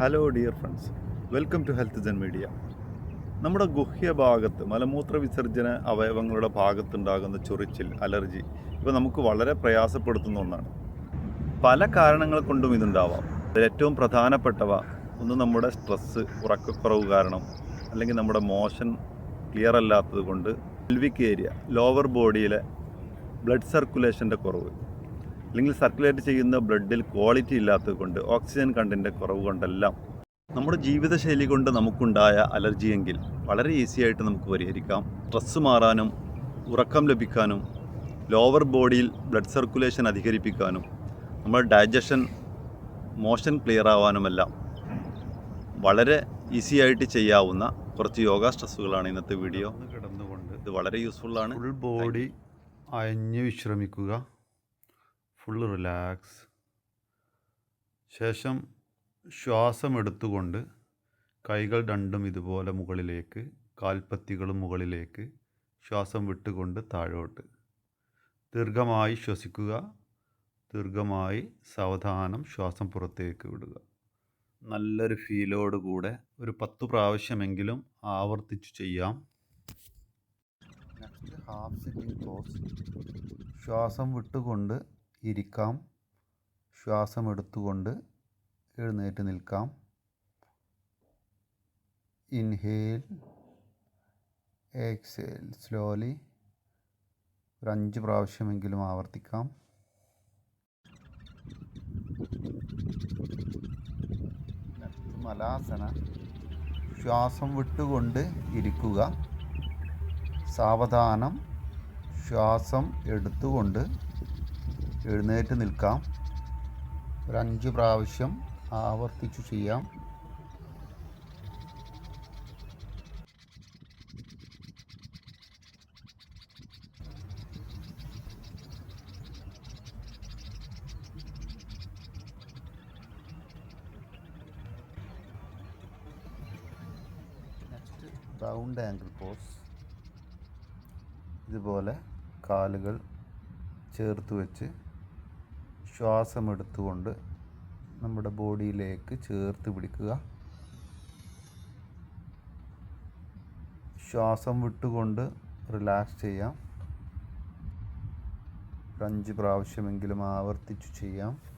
Hello dear friends welcome to health Jan media നമ്മുടെ ഗുഹ്യഭാഗത്ത് മലമൂത്ര വിസർജന അവയവങ്ങളുടെ ഭാഗത്തുണ്ടാകുന്ന ചൊറിച്ചിൽ അലർജി ഇവ നമുക്ക് വളരെ പ്രയാസപ്പെടുത്തുന്ന ഒന്നാണ്. പല കാരണങ്ങൾ കൊണ്ടും ഇതുണ്ടാവാം. ഏറ്റവും പ്രധാനപ്പെട്ടവ ഒന്ന് നമ്മുടെ സ്ട്രെസ്സ് ഉറക്കക്കുറവ് കാരണം അല്ലെങ്കിൽ നമ്മുടെ മോഷൻ ക്ലിയർ അല്ലാത്തത് കൊണ്ട് ഏരിയ ലോവർ ബോഡിയിലെ ബ്ലഡ് സർക്കുലേഷന്റെ കുറവ്. അല്ലെങ്കിൽ സർക്കുലേറ്റ് ചെയ്യുന്ന ബ്ലഡിൽ ക്വാളിറ്റി ഇല്ലാത്തത് കൊണ്ട് ഓക്സിജൻ കണ്ടന്റ് കുറവ് കൊണ്ടെല്ലാം നമ്മുടെ ജീവിതശൈലി കൊണ്ട് നമുക്കുണ്ടായ അലർജിയെങ്കിൽ വളരെ ഈസി ആയിട്ട് നമുക്ക് പരിഹരിക്കാം. സ്ട്രെസ്സ് മാറാനും ഉറക്കം ലഭിക്കാനും ലോവർ ബോഡിയിൽ ബ്ലഡ് സർക്കുലേഷൻ അധികരിപ്പിക്കാനും നമ്മുടെ ഡൈജഷൻ മോഷൻ ക്ലിയർ ആവാനുമെല്ലാം വളരെ ഈസി ആയിട്ട് ചെയ്യാവുന്ന കുറച്ച് യോഗ സ്ട്രെസ്സുകളാണ് ഇന്നത്തെ വീഡിയോ കിടന്നുകൊണ്ട് ഇത് വളരെ യൂസ്ഫുള്ളാണ് ഫുൾ ബോഡി അയഞ്ഞ് വിശ്രമിക്കുക. ഫുൾ റിലാക്സ് ശേഷം ശ്വാസം എടുത്തുകൊണ്ട് കൈകൾ രണ്ടും ഇതുപോലെ മുകളിലേക്ക് കാൽപ്പത്തികളും മുകളിലേക്ക് ശ്വാസം വിട്ടുകൊണ്ട് താഴോട്ട്. ദീർഘമായി ശ്വസിക്കുക. ദീർഘമായി സാവധാനം ശ്വാസം പുറത്തേക്ക് വിടുക. നല്ലൊരു ഫീലോടുകൂടെ ഒരു പത്ത് പ്രാവശ്യമെങ്കിലും ആവർത്തിച്ചു ചെയ്യാം. നെക്സ്റ്റ് ഹാഫ് സിറ്റിംഗ് പോസ് ശ്വാസം വിട്ടുകൊണ്ട് ഇരിക്കാം. ശ്വാസം എടുത്തുകൊണ്ട് എഴുന്നേറ്റ് നിൽക്കാം. ഇൻഹേൽ എക്സേൽ സ്ലോലി ഒരു അഞ്ച് പ്രാവശ്യമെങ്കിലും ആവർത്തിക്കാം. മലാസന ശ്വാസം വിട്ടുകൊണ്ട് ഇരിക്കുക. സാവധാനം ശ്വാസം എടുത്തുകൊണ്ട് എഴുന്നേറ്റ് നിൽക്കാം. ഒരു അഞ്ച് പ്രാവശ്യം ആവർത്തിച്ചു ചെയ്യാം. റൗണ്ട് ആംഗിൾ പോസ് ഇതുപോലെ കാലുകൾ ചേർത്ത് വെച്ച് ശ്വാസമെടുത്തുകൊണ്ട് നമ്മുടെ ബോഡിയിലേക്ക് ചേർത്ത് പിടിക്കുക. ശ്വാസം വിട്ടുകൊണ്ട് റിലാക്സ് ചെയ്യാം. അഞ്ച് പ്രാവശ്യമെങ്കിലും ആവർത്തിച്ചു ചെയ്യാം.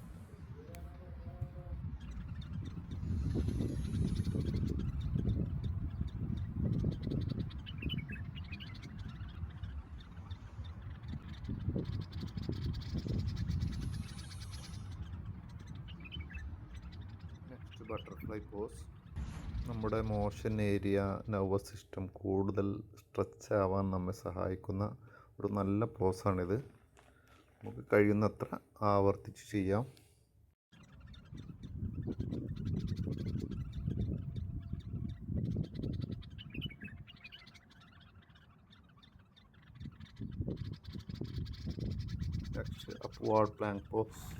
ബട്ടർഫ്ലൈ പോസ് നമ്മുടെ മോഷൻ ഏരിയ നർവസ് സിസ്റ്റം കൂടുതൽ സ്ട്രെച്ച് ആവാൻ നമ്മെ സഹായിക്കുന്ന ഒരു നല്ല പോസാണിത്. നമുക്ക് കഴിയുന്നത്ര ആവർത്തിച്ച് ചെയ്യാം. Upward Planck pose